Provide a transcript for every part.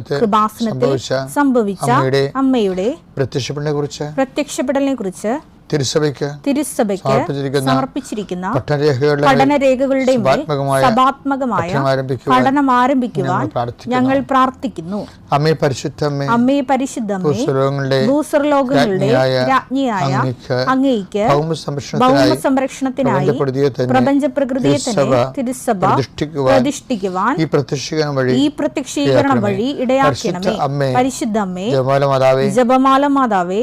രണ്ടേ കൃപാസനത്തിൽ സംഭവിച്ച അമ്മയുടെ അമ്മയുടെ പ്രത്യക്ഷപ്പെടിനെ കുറിച്ച്? പ്രത്യക്ഷപ്പെടലിനെ കുറിച്ച് തിരുസഭയ്ക്ക് തിരുസഭയ്ക്ക് സമർപ്പിച്ചിരിക്കുന്ന സമർപ്പിച്ചിരിക്കുന്ന പഠനരേഖകളുടെ പഠനരേഖകളുടെ മേൽ സഭാത്മകമായ സഭാത്മകമായ പഠനം ആരംഭിക്കുവാൻ ഞങ്ങൾ പ്രാർത്ഥിക്കുന്നു. അമ്മേ പരിശുദ്ധമ്മേ അമ്മേ പരിശുദ്ധമേ പുസ്തകങ്ങളുടെ ഭൂസ്വർലോകങ്ങളുടെ രാജ്ഞിയായ ഭൗമ സംരക്ഷണത്തിനായി സംരക്ഷണത്തിനായി പ്രപഞ്ചപ്രകൃതിയെ തന്നെ തിരുസഭ പ്രതിഷ്ഠിക്കുവാൻ ഈ പ്രത്യക്ഷീകരണം വഴി ഈ പ്രത്യക്ഷീകരണം വഴി ഇടയാക്കണമേ. പരിശുദ്ധ പരിശുദ്ധമ്മേ മാതാവേ ജപമാല മാതാവേ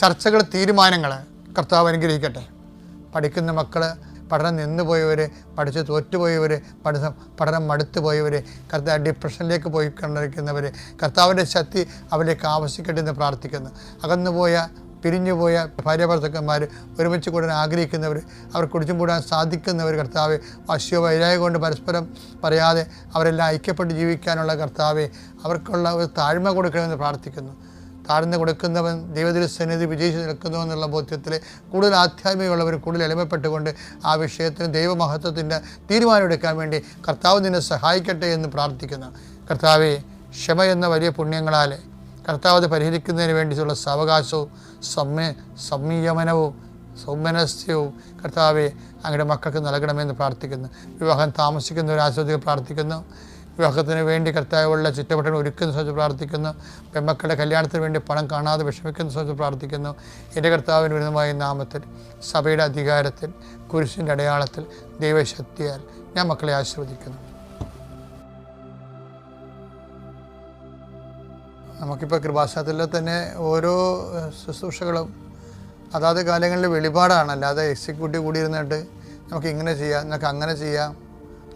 ചർച്ചകൾ തീരുമാനങ്ങൾ കർത്താവ് അനുഗ്രഹിക്കട്ടെ. പഠിക്കുന്ന മക്കൾ പഠനം നിന്നുപോയവർ പഠിച്ച് തോറ്റുപോയവർ പഠനം പഠനം മടുത്തു പോയവർ കർത്താവ് ഡിപ്രഷനിലേക്ക് പോയി കണ്ടിരിക്കുന്നവർ കർത്താവിന്റെ ശക്തി അവരിലേക്ക് ആവശ്യിക്കട്ടെ എന്ന് പ്രാർത്ഥിക്കുന്നു. അകന്നുപോയ പിരിഞ്ഞുപോയ ഭാര്യാഭർത്തക്കന്മാർ ഒരുമിച്ച് കൂടാൻ ആഗ്രഹിക്കുന്നവർ അവർ കുടിച്ചും കൂടാൻ സാധിക്കുന്നവർ കർത്താവ് വശ്യോ വൈരാഗ്യം കൊണ്ട് പരസ്പരം പറയാതെ അവരെല്ലാം ഐക്യപ്പെട്ട് ജീവിക്കാനുള്ള കർത്താവെ അവർക്കുള്ള ഒരു താഴ്മ കൊടുക്കണമെന്ന് പ്രാർത്ഥിക്കുന്നു. താഴ്ന്നു കൊടുക്കുന്നവൻ ദൈവത്തിന്റെ സന്നിധി വിജയിച്ച് നിൽക്കുന്നു എന്നുള്ള ബോധ്യത്തിൽ കൂടുതൽ ആധ്യാത്മികമുള്ളവർ കൂടുതൽ എളിമപ്പെട്ടുകൊണ്ട് ആ വിഷയത്തിന് ദൈവമഹത്വത്തിന്റെ തീരുമാനമെടുക്കാൻ വേണ്ടി കർത്താവ് നിന്നെ സഹായിക്കട്ടെ എന്ന് പ്രാർത്ഥിക്കുന്നു. കർത്താവെ ക്ഷമ എന്ന വലിയ പുണ്യങ്ങളാൽ കർത്താവ് അത് പരിഹരിക്കുന്നതിന് വേണ്ടിയിട്ടുള്ള സാവകാശവും സമ്യ സംയമനവും സൗമനസ്യവും കർത്താവെ അങ്ങയുടെ മക്കൾക്ക് നൽകണമെന്ന് പ്രാർത്ഥിക്കുന്നു. വിവാഹം താമസിക്കുന്ന ഒരു ആസ്വദികൾ പ്രാർത്ഥിക്കുന്നു. വിവാഹത്തിന് വേണ്ടി കർത്താവുള്ള ചുറ്റപ്പെട്ടവർ ഒരുക്കുന്ന സ്ഥലത്ത് പ്രാർത്ഥിക്കുന്നു. പെമ്മക്കളുടെ കല്യാണത്തിന് വേണ്ടി പണം കാണാതെ വിഷമിക്കുന്ന സ്ഥലത്ത് പ്രാർത്ഥിക്കുന്നു. എന്റെ കർത്താവിന് വിരുദ്ധമായ നാമത്തിൽ സഭയുടെ അധികാരത്തിൽ കുരിശിന്റെ അടയാളത്തിൽ ദൈവശക്തിയാൽ ഞാൻ മക്കളെ ആശീർവദിക്കുന്നു. നമുക്കിപ്പോൾ കൃപാശാത്തിൽ തന്നെ ഓരോ ശുശ്രൂഷകളും അതാത് കാലങ്ങളിൽ വെളിപാടാണ്. അല്ലാതെ എക്സിക്യൂട്ടീവ് കൂടിയിരുന്നിട്ട് നമുക്ക് ഇങ്ങനെ ചെയ്യാം നമുക്ക് അങ്ങനെ ചെയ്യാം.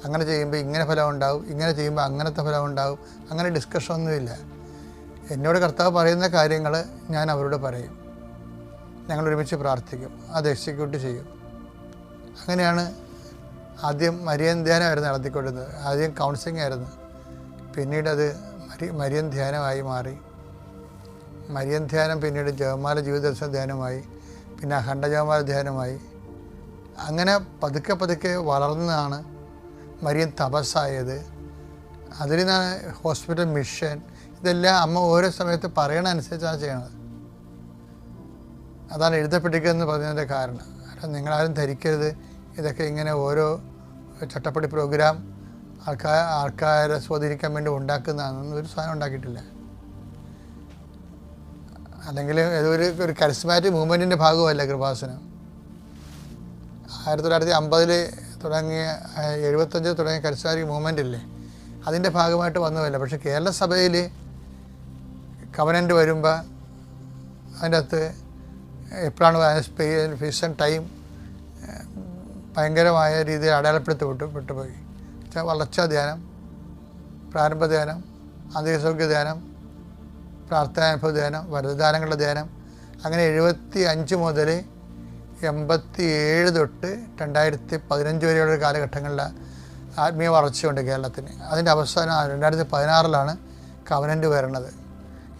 അങ്ങനെ ചെയ്യുമ്പോൾ ഇങ്ങനെ ഫലം ഉണ്ടാവും ഇങ്ങനെ ചെയ്യുമ്പോൾ അങ്ങനത്തെ ഫലം ഉണ്ടാവും അങ്ങനെ ഡിസ്കഷൻ ഒന്നുമില്ല. എന്നോട് കർത്താവ് പറയുന്ന കാര്യങ്ങൾ ഞാൻ അവരോട് പറയും. ഞങ്ങൾ ഒരുമിച്ച് പ്രാർത്ഥിക്കും അത് എക്സിക്യൂട്ട് ചെയ്യും. അങ്ങനെയാണ് ആദ്യം മരിയൻ ധ്യാനമായിരുന്നു നടത്തിക്കൊണ്ടിരുന്നത്. ആദ്യം കൗൺസിലിംഗ് ആയിരുന്നു. പിന്നീട് അത് മരി മരിയൻ ധ്യാനമായി മാറി. മരിയൻ ധ്യാനം പിന്നീട് ജപമാല ജീവിതദർശന ധ്യാനമായി പിന്നെ അഖണ്ഡ ജവമാല ധ്യാനമായി. അങ്ങനെ പതുക്കെ പതുക്കെ വളർന്നാണ് മരിയൻ തപസ്സായത്. അതിൽ നിന്നാണ് ഹോസ്പിറ്റൽ മിഷൻ ഇതെല്ലാം അമ്മ ഓരോ സമയത്ത് പറയണ അനുസരിച്ചാണ് ചെയ്യണത്. അതാണ് എഴുതപ്പെട്ടിരിക്കുന്നത് പറഞ്ഞതിന്റെ കാരണം. അല്ല നിങ്ങളാരും ധരിക്കരുത്. ഇതൊക്കെ ഇങ്ങനെ ഓരോ ചട്ടപ്പടി പ്രോഗ്രാം ആൾക്കാർ ആൾക്കാരെ സ്വാധീനിക്കാൻ വേണ്ടി ഉണ്ടാക്കുന്നതാണെന്ന് ഒരു സാധനം ഉണ്ടാക്കിയിട്ടില്ല. അല്ലെങ്കിൽ ഏതൊരു ഒരു കരിസ്മാറ്റിക് മൂവ്മെന്റിന്റെ ഭാഗമല്ല കൃപാസനം. ആയിരത്തി തൊള്ളായിരത്തി അമ്പതിൽ തുടങ്ങിയ എഴുപത്തഞ്ച് തുടങ്ങിയ കരിസ്മാറ്റിക് മൂവ്മെന്റ് ഇല്ലേ അതിന്റെ ഭാഗമായിട്ട് വന്നതല്ല. പക്ഷേ കേരള സഭയിൽ കവനന്റ് വരുമ്പോൾ അതിന്റെ അകത്ത് എപ്പോഴാണ് ഫീസൺ ടൈം ഭയങ്കരമായ രീതിയിൽ അടയാളപ്പെടുത്തി വിട്ടു വിട്ടുപോയി വെച്ചാൽ വളർച്ചാ ധ്യാനം പ്രാരംഭ ധ്യാനം അന്തരീസൗഖ്യ ധ്യാനം പ്രാർത്ഥനാനുഭവ ധ്യാനം വരദാനങ്ങളുടെ ധ്യാനം അങ്ങനെ എഴുപത്തി അഞ്ച് മുതൽ എൺപത്തി ഏഴ് തൊട്ട് രണ്ടായിരത്തി പതിനഞ്ച് വരെയുള്ള കാലഘട്ടങ്ങളിൽ ആത്മീയ വളർച്ചയുണ്ട് കേരളത്തിന്. അതിന്റെ അവസാനം രണ്ടായിരത്തി പതിനാറിലാണ് കവനന്റ് വരണത്.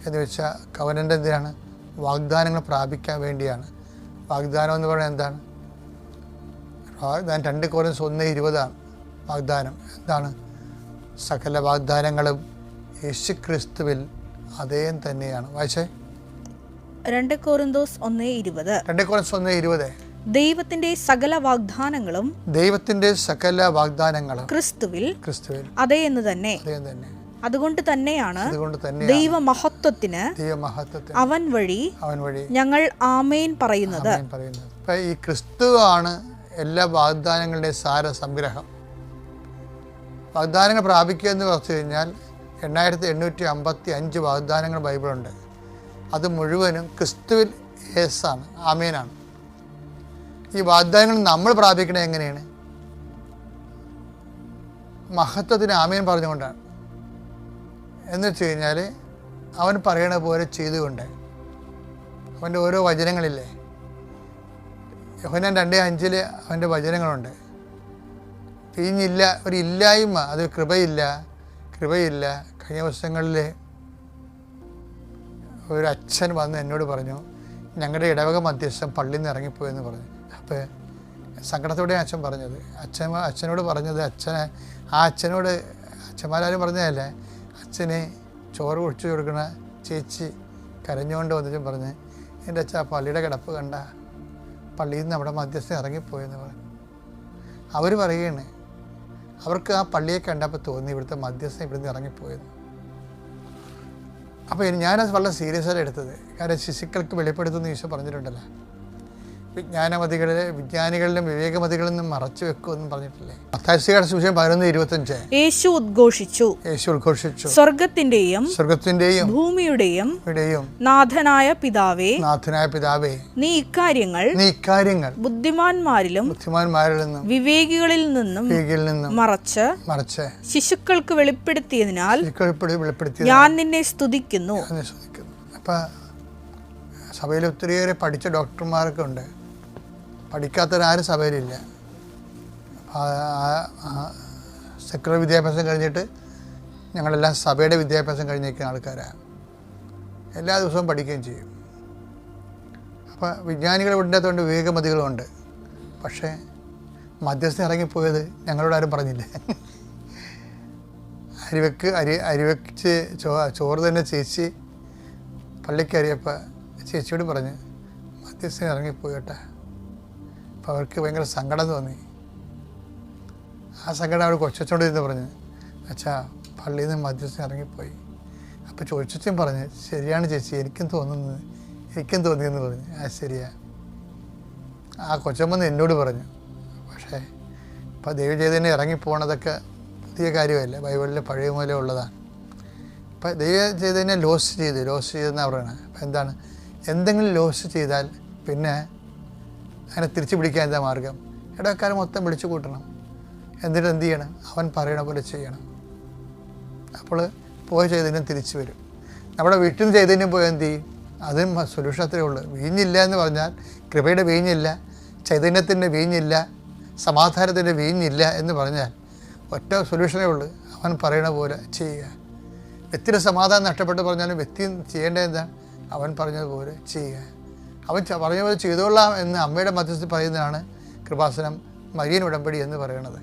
എന്ന് വെച്ചാൽ കവനന്റ് എന്തിനാണ്? വാഗ്ദാനങ്ങൾ പ്രാപിക്കാൻ വേണ്ടിയാണ്. വാഗ്ദാനം എന്ന് പറയുന്നത് എന്താണ്? വാഗ്ദാനം രണ്ട് കോലൻസ് ഒന്ന് ഇരുപതാണ് വാഗ്ദാനം. എന്താണ്? സകല വാഗ്ദാനങ്ങളും യേശു ക്രിസ്തുവിൽ അതേ തന്നെയാണ്. വായിച്ചേ? രണ്ട് കോറിന്തോസ് ഒന്ന് ഇരുപത്. രണ്ട് കോറിന്തോസ് ഒന്ന് ഇരുപത്. ദൈവത്തിന്റെ സകല വാഗ്ദാനങ്ങളും ദൈവത്തിന്റെ സകല വാഗ്ദാനങ്ങളും ക്രിസ്തുവിൽ ക്രിസ്തുവിൽ അതേ എന്ന് തന്നെ. അതേ തന്നെ. അതുകൊണ്ട് തന്നെയാണ് ദൈവ മഹത്വത്തിന് ദൈവമഹത്വത്തിന് അവൻ വഴി അവൻ വഴി ഞങ്ങൾ ആമേൻ പറയുന്നത്. ആമേൻ പറയുന്നത്. ഈ ക്രിസ്തു ആണ് എല്ലാ വാഗ്ദാനങ്ങളുടെ സാര സംഗ്രഹം. വാഗ്ദാനങ്ങൾ പ്രാപിക്കുക എന്ന് പറഞ്ഞു കഴിഞ്ഞാൽ എണ്ണായിരത്തി എണ്ണൂറ്റി അമ്പത്തി അഞ്ച് വാഗ്ദാനങ്ങൾ ബൈബിളുണ്ട്. അത് മുഴുവനും ക്രിസ്തുവിൽ യേസാണ്. ആമേനാണ്. ഈ വാഗ്ദാനങ്ങൾ നമ്മൾ പ്രാപിക്കണത് എങ്ങനെയാണ്? മഹത്വത്തിന് ആമേൻ പറഞ്ഞുകൊണ്ടാണ്. എന്ന് വെച്ച് കഴിഞ്ഞാൽ അവൻ പറയണ പോലെ ചെയ്തുകൊണ്ട്. അവന്റെ ഓരോ വചനങ്ങളില്ലേ? യോഹന്നാൻ രണ്ടേ അഞ്ചിൽ അവന്റെ വചനങ്ങളുണ്ട്. തീഞ്ഞില്ല ഒരു ഇല്ലായ്മ അത് കൃപയില്ല കൃപയില്ല കഴിഞ്ഞ വർഷങ്ങളിൽ ഒരു അച്ഛൻ വന്ന് എന്നോട് പറഞ്ഞു ഞങ്ങളുടെ ഇടവക മധ്യസ്ഥം പള്ളിയിൽ നിന്ന് ഇറങ്ങിപ്പോയെന്ന് പറഞ്ഞു. അപ്പോൾ സങ്കടത്തോടെ അച്ഛൻ പറഞ്ഞത്. അച്ഛൻ അച്ഛനോട് പറഞ്ഞത് അച്ഛനെ ആ അച്ഛനോട് അച്ഛന്മാരും പറഞ്ഞതല്ലേ? അച്ഛന് ചോറ് കുടിച്ചു കൊടുക്കണ ചേച്ചി കരഞ്ഞുകൊണ്ട് വന്നിട്ടും പറഞ്ഞ് എന്റെ അച്ഛൻ പള്ളിയുടെ കിടപ്പ് കണ്ട പള്ളിയിൽ നിന്ന് നമ്മുടെ മധ്യസ്ഥം ഇറങ്ങിപ്പോയെന്ന് പറഞ്ഞു. അവർ പറയുകയാണ് അവർക്ക് ആ പള്ളിയെ കണ്ടപ്പോൾ തോന്നി ഇവിടുത്തെ മധ്യസ്ഥം ഇവിടുന്ന് ഇറങ്ങിപ്പോയെന്ന്. അപ്പോൾ ഞാനത് വളരെ സീരിയസ് ആയിട്ട് എടുത്തത്. കാരണം ശിശുക്കൾക്ക് വെളിപ്പെടുത്തുന്ന ഈശോ പറഞ്ഞിട്ടുണ്ടല്ലോ. വിജ്ഞാനമതികളിലെ വിജ്ഞാനികളിലും വിവേകമതികളിലും മറച്ചു വെക്കുമെന്നും പറഞ്ഞിട്ടില്ലേ? അത്താഴ്ചയുടെ സുവിശേഷം പതിനൊന്ന് ഇരുപത്തഞ്ച്. യേശു ഉദ്ഘോഷിച്ചു. യേശു ഉദ്ഘോഷിച്ചു. സ്വർഗത്തിന്റെയും സ്വർഗത്തിന്റെയും ഭൂമിയുടെയും ഇവിടെയും നാഥനായ പിതാവേ നാഥനായ പിതാവേ നീ ഇക്കാര്യങ്ങൾ നീ ഇക്കാര്യങ്ങൾ ബുദ്ധിമാന്മാരിലും ബുദ്ധിമാന്മാരിൽ നിന്നും വിവേകികളിൽ നിന്നും വിവേകികളിൽ നിന്നും മറച്ച് മറച്ച് ശിശുക്കൾക്ക് വെളിപ്പെടുത്തിയതിനാൽ വെളിപ്പെടുത്തി ഞാൻ നിന്നെ സ്തുതിക്കുന്നു. സ്തുതിക്കുന്നു. അപ്പം സഭയിൽ ഒത്തിരിയേറെ പഠിച്ച ഡോക്ടർമാരൊക്കെ ഉണ്ട്. പഠിക്കാത്തവരാരും സഭയിലില്ല. സെക്കുലർ വിദ്യാഭ്യാസം കഴിഞ്ഞിട്ട് ഞങ്ങളെല്ലാം സഭയുടെ വിദ്യാഭ്യാസം കഴിഞ്ഞിരിക്കുന്ന ആൾക്കാരാണ് എല്ലാ ദിവസവും പഠിക്കുകയും ചെയ്യും. അപ്പോൾ വിജ്ഞാനികൾ ഉണ്ടാത്തതുകൊണ്ട് വിവേകമതികളുമുണ്ട് പക്ഷേ മധ്യസ്ഥ ഇറങ്ങിപ്പോയത് ഞങ്ങളോട് ആരും പറഞ്ഞില്ല. അരിവെക്ക് അരി അരിവെച്ച് ചോ ചോറ് തന്നെ ചേച്ചി പള്ളിക്ക് അറിയപ്പോൾ ചേച്ചിയോട് പറഞ്ഞ് മധ്യസ്ഥൻ ഇറങ്ങിപ്പോയി അപ്പോൾ അവർക്ക് ഭയങ്കര സങ്കടം തോന്നി. ആ സങ്കടം അവർ കൊച്ചോട് ഇരുന്ന് പറഞ്ഞു അച്ഛാ പള്ളിയിൽ നിന്ന് മധ്യസ്ഥ ഇറങ്ങിപ്പോയി. അപ്പോൾ ചോദിച്ചും പറഞ്ഞ് ശരിയാണ് ചേച്ചി എനിക്കും തോന്നുന്നത് എനിക്കും തോന്നിയെന്ന് പറഞ്ഞു. ആ ശരിയാ. ആ കൊച്ചമ്മന്ന് എന്നോട് പറഞ്ഞു പക്ഷേ ഇപ്പോൾ ദൈവചൈതന്യം ഇറങ്ങിപ്പോണതൊക്കെ പുതിയ കാര്യമല്ല? ബൈബിളിലെ പഴയ മൂലം ഉള്ളതാണ്. അപ്പം ചെയ്തതിനെ ലോസ് ചെയ്ത് ലോസ് ചെയ്തെന്നാണ് പറയണത് അപ്പം എന്താണ്? എന്തെങ്കിലും ലോസ് ചെയ്താൽ പിന്നെ അതിനെ തിരിച്ചു പിടിക്കാൻ എന്താ മാർഗം? ഇടവക്കാരെ മൊത്തം വിളിച്ചു കൂട്ടണം. എന്നിട്ട് എന്ത് ചെയ്യണം? അവൻ പറയണ പോലെ ചെയ്യണം. അപ്പോൾ പോയി ചൈതന്യം തിരിച്ചു വരും. നമ്മുടെ വീട്ടിൽ നിന്ന് ചൈതന്യം പോയാൽ എന്ത് ചെയ്യും? അതും സൊല്യൂഷൻ അത്രേ ഉള്ളൂ. വീഞ്ഞില്ല എന്ന് പറഞ്ഞാൽ കൃപയുടെ വീഞ്ഞില്ല ചൈതന്യത്തിന്റെ വീഞ്ഞില്ല സമാധാനത്തിന്റെ വീഞ്ഞില്ല എന്ന് പറഞ്ഞാൽ ഒറ്റ സൊല്യൂഷനേ ഉള്ളൂ. അവൻ പറയണ പോലെ ചെയ്യുക. വ്യക്തിയുടെ സമാധാനം നഷ്ടപ്പെട്ട് പറഞ്ഞാലും വ്യക്തി ചെയ്യേണ്ടത് എന്താ അവൻ പറഞ്ഞതുപോലെ ചെയ്യുക. അവൻ പറഞ്ഞ പോലെ ചെയ്തോളാം എന്ന് അമ്മയുടെ മധ്യസ്ഥത്തിൽ പറയുന്നതാണ് കൃപാസനം മരിയൻ ഉടമ്പടി എന്ന് പറയുന്നത്.